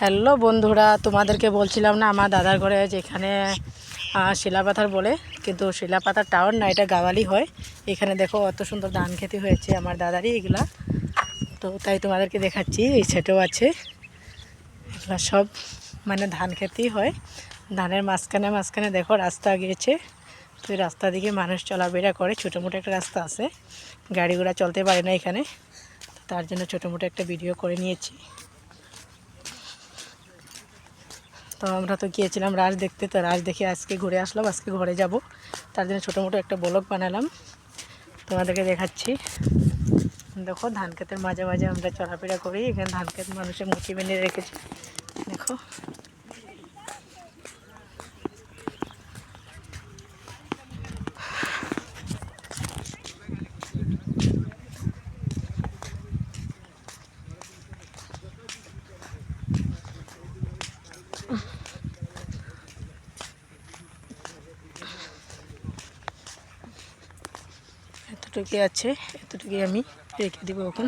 Hello বন্ধুরা, তোমাদেরকে বলছিলাম না, আমার দাদার ঘরে যেখানে শিলাপাথার বলে, কিন্তু শিলাপাথার টাউন না, এটা গাওয়ালি হয়। এখানে দেখো অত সুন্দর ধান খেতে হয়েছে আমার দাদারই এগুলা। তো তাই তোমাদেরকে দেখাচ্ছি, এই সেটাও আছে। এগুলা সব মানে ধান খেতেই হয়। ধানের মাঝখানে মাঝখানে দেখো রাস্তা গিয়েছে। তো এই রাস্তা দিকে মানুষ চলাফেরা করে ছোটো মোটো একটা রাস্তা আছে। গাড়ি ঘোড়া চলতে পারে না এখানে। তার জন্য ছোটো মোটো একটা ভিডিও করে নিয়েছি। তো আমরা তো গিয়েছিলাম রাজ দেখতে, তো রাজ দেখে আজকে ঘুরে আসলাম, আজকে ঘরে যাব। তার জন্য ছোটো মোটো একটা ব্লগ বানালাম। তোমাদেরকে দেখাচ্ছি। দেখো, ধান খেতের মাঝে মাঝে আমরা চলাফেরা করি। এখানে ধান খেত মানুষের মুখি বেঁধে রেখেছি। দেখো। এতটুকুই আছে এতটুকুই আমি রেখে দেবো এখন।